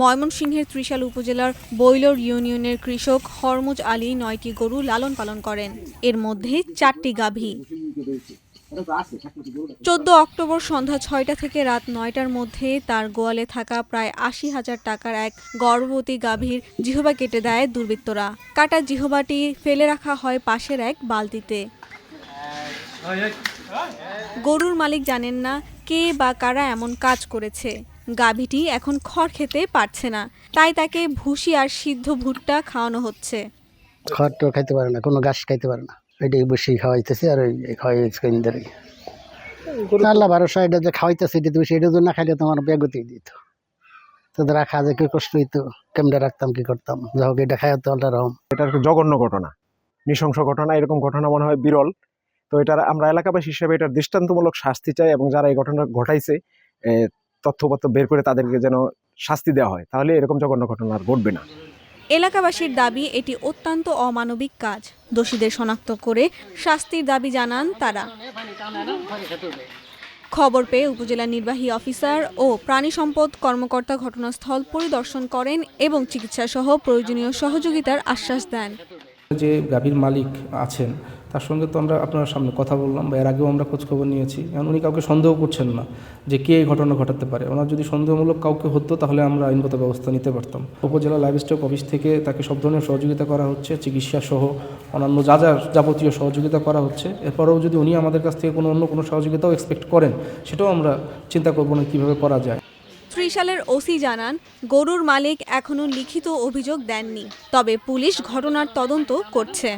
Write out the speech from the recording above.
ময়মনসিংহের ত্রিশাল উপজেলার বৈলর ইউনিয়নের কৃষক হরমুজ আলী নয়টি গরু লালন পালন করেন। এর মধ্যে চারটি গাভী। চোদ্দ অক্টোবর সন্ধ্যা ছয়টা থেকে রাত নয়টার মধ্যে তার গোয়ালে থাকা প্রায় আশি হাজার টাকার এক গর্ভবতী গাভীর জিহবা কেটে দেয় দুর্বৃত্তরা। কাটা জিহবাটি ফেলে রাখা হয় পাশের এক বালতিতে। গরুর মালিক জানেন না কে বা কারা এমন কাজ করেছে। গাভীটি এখন খড় খেতে পারছে না তাই তাকে ভুসি আর সিদ্ধ ভুট্টা খাওয়ানো হচ্ছে। খড় টড় খাইতে পারে না কোনো ঘাস খাইতে পারে না। এটাই বসে খাওয়াইতেছে আর ওই খাওয়াই ধরে আল্লাহ ভরসা এটা যে খাওয়াইতেছে এটা তো এটা তো না খাইলে তোমার বেগতি দিত। তোদের রাখা যে কি কষ্ট হইতো কেমনে রাখতাম কি করতাম? যা হোক এটা খাইতো আল্লাহ রহম। এটা একটা জঘন্য ঘটনা নৃশংস ঘটনা এরকম ঘটনা মনে হয় বিরল। তো এটার আমরা এলাকাবাসী হিসেবে এটার দৃষ্টান্তমূলক শাস্তি চাই এবং যারা এই ঘটনা ঘটাইছে তথ্যপত্র বের করে তাদেরকে যেন শাস্তি দেওয়া হয়, তাহলে এরকম জঘন্য ঘটনা আর ঘটবে না। এলাকাবাসীর দাবি, এটি অত্যন্ত অমানবিক কাজ। দোষীদের শনাক্ত করে শাস্তির দাবি জানান তারা। খবর পেয়ে উপজেলা নির্বাহী অফিসার ও প্রাণী সম্পদ কর্মকর্তা ঘটনাস্থল পরিদর্শন করেন এবং চিকিৎসাসহ প্রয়োজনীয় সহযোগিতার আশ্বাস দেন। যে গাভীর মালিক আছেন, তার সঙ্গে তো আমরা আপনার সামনে কথা বললাম বা এর আগেও আমরা খোঁজখবর নিয়েছি। এখন উনি কাউকে সন্দেহ করছেন না যে কে এই ঘটনা ঘটাতে পারে। ওনার যদি সন্দেহমূলক কাউকে হতো, তাহলে আমরা আইনগত ব্যবস্থা নিতে পারতাম। উপজেলা লাইভ স্টক অফিস থেকে তাকে সব ধরনের সহযোগিতা করা হচ্ছে, চিকিৎসা সহ অন্যান্য যা যা যাবতীয় সহযোগিতা করা হচ্ছে। এরপরেও যদি উনি আমাদের কাছ থেকে কোনো অন্য কোনো সহযোগিতাও এক্সপেক্ট করেন, সেটাও আমরা চিন্তা করব না কীভাবে করা যায়। ত্রিশালের ওসি জানান গরুর মালিক এখনও লিখিত অভিযোগ দেননি তবে পুলিশ ঘটনার তদন্ত করছে।